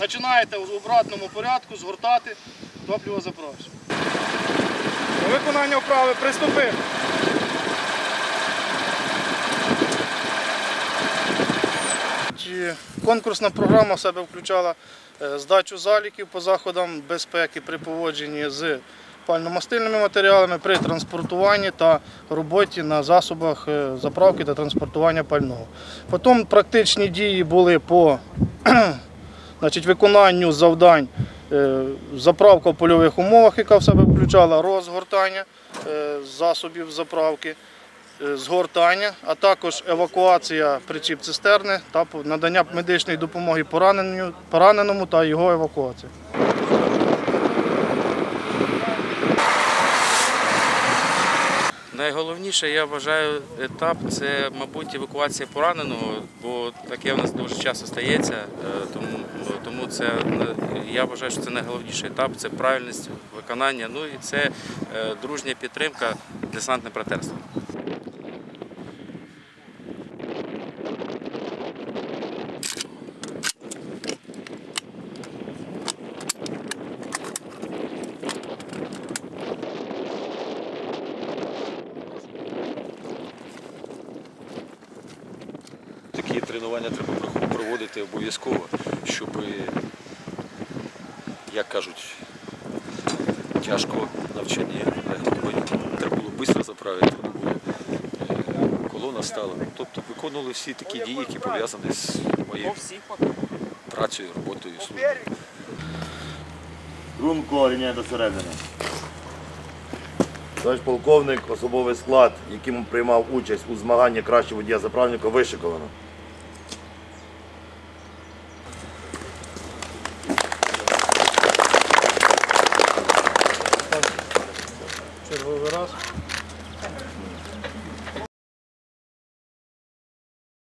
починаєте в обратному порядку згортати топливо заправочне. До виконання вправи приступимо. Чи Конкурсна програма в себе включала е, здачу заліків по заходам безпеки при поводженні з пально-мастильними матеріалами при транспортуванні та роботі на засобах е, заправки та транспортування пального. Потім практичні дії були по значить, виконанню завдань е, заправка в польових умовах, яка в себе включала розгортання е, засобів заправки е, згортання, а також евакуація причіп цистерни та надання медичної допомоги пораненому та його евакуація. Найголовніше, я вважаю, етап це, мабуть, евакуація пораненого, бо таке в нас дуже часто стається. е, Тому, тому це е, я вважаю, що це найголовніший етап це правильність виконання. Ну і це е, дружня підтримка, десантне братерство. Такі тренування треба проводити обов'язково, щоб, як кажуть, тяжко навчання. Треба було швидко заправити, було е, колона стала. Тобто виконували всі такі дії, які пов'язані з моєю працею, роботою, службою. Рунко рівняє до середини. Товариш полковник, особовий склад, яким приймав участь у змаганні кращого водія заправника, вишиковано. Adiós.